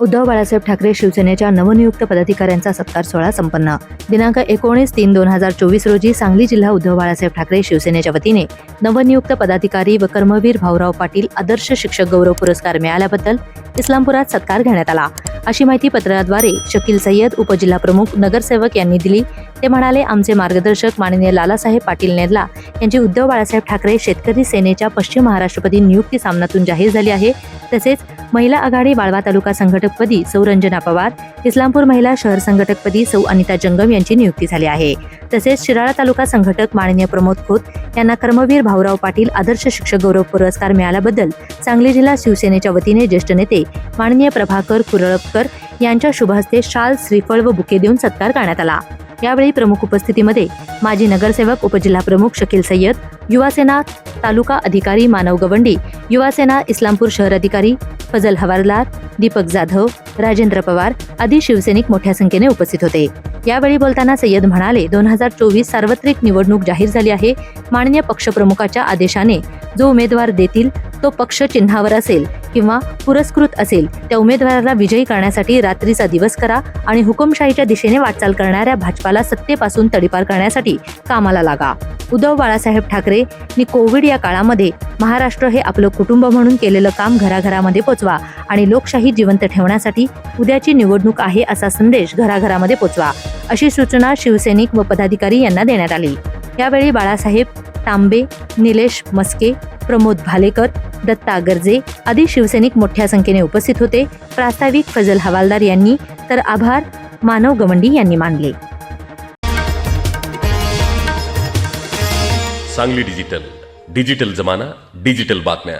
उद्धव बाळासाहेब ठाकरे शिवसेनेच्या नवनियुक्त पदाधिकाऱ्यांचा सत्कार सोहळा संपन्न. दिनांक एकोणीस तीन दोन हजार चोवीस रोजी सांगली जिल्हा उद्धव बाळासाहेब ठाकरे शिवसेनेच्या वतीने नवनियुक्त पदाधिकारी व कर्मवीर भाऊराव पाटील आदर्श शिक्षक गौरव पुरस्कार मिळाल्याबद्दल इस्लामपुरात सत्कार घेण्यात आला. अशी माहिती पत्राद्वारे शकील सय्यद उपजिल्हा प्रमुख नगरसेवक यांनी दिली. ते म्हणाले आमचे मार्गदर्शक माननीय लालासाहेब पाटील नेरला यांची उद्धव बाळासाहेब ठाकरे शेतकरी सेनेच्या पश्चिम महाराष्ट्रपती नियुक्ती सामनातून जाहीर झाली आहे. तसेच महिला आघाडी बाळवा तालुका संघटकपदी सौ रंजना पवार इस्लामपूर महिला शहर संघटकपदी सौ अनिता जंगम यांची नियुक्ती झाली आहे. तसेच शिराळा तालुका संघटक माननीय प्रमोद खोत यांना कर्मवीर भाऊराव पाटील आदर्श शिक्षक गौरव पुरस्कार मिळाल्याबद्दल सांगली जिल्हा शिवसेनेच्या वतीने ज्येष्ठ नेते माननीय प्रभाकर कुरळपकर यांच्या शुभहस्ते शाल श्रीफळ व बुके देऊन सत्कार करण्यात आला. यावेळी प्रमुख उपस्थितीमध्ये माजी नगरसेवक उपजिल्हा प्रमुख शकील सय्यद युवासेना तालुका अधिकारी मानव गवंडी युवासेना इस्लामपूर शहर अधिकारी फजल हवालदार दीपक जाधव राजेंद्र पवार आदी शिवसैनिक मोठ्या संख्येने उपस्थित होते. यावेळी बोलताना सय्यद म्हणाले दोन हजार चोवीस सार्वत्रिक निवडणूक जाहीर झाली आहे. माननीय पक्षप्रमुखाच्या आदेशाने जो उमेदवार देतील तो पक्ष चिन्हावर असेल किंवा पुरस्कृत असेल त्या उमेदवाराला विजयी करण्यासाठी रात्रीचा दिवस करा आणि हुकुमशाहीच्या दिशेने वाटचाल करणाऱ्या भाजपाला सत्तेपासून तडीपार करण्यासाठी कामाला लागा. उद्धव बाळासाहेब ठाकरे नी कोविड या काळामध्ये महाराष्ट्र हे आपलं कुटुंब म्हणून केलेलं काम घराघरामध्ये पोचवा आणि लोकशाही जिवंत ठेवण्यासाठी उद्याची निवडणूक आहे असा संदेश घराघरामध्ये पोचवा अशी सूचना शिवसैनिक व पदाधिकारी यांना देण्यात आली. यावेळी बाळासाहेब तांबे निलेश मस्के प्रमोद भालेकर दत्ता गर्जे आदी शिवसैनिक मोठ्या संख्येने उपस्थित होते. प्रास्ताविक फजल हवालदार यांनी तर आभार मानव गवंडी यांनी मानले. सांगली डिजिटल डिजिटल जमाना डिजिटल बातम्या.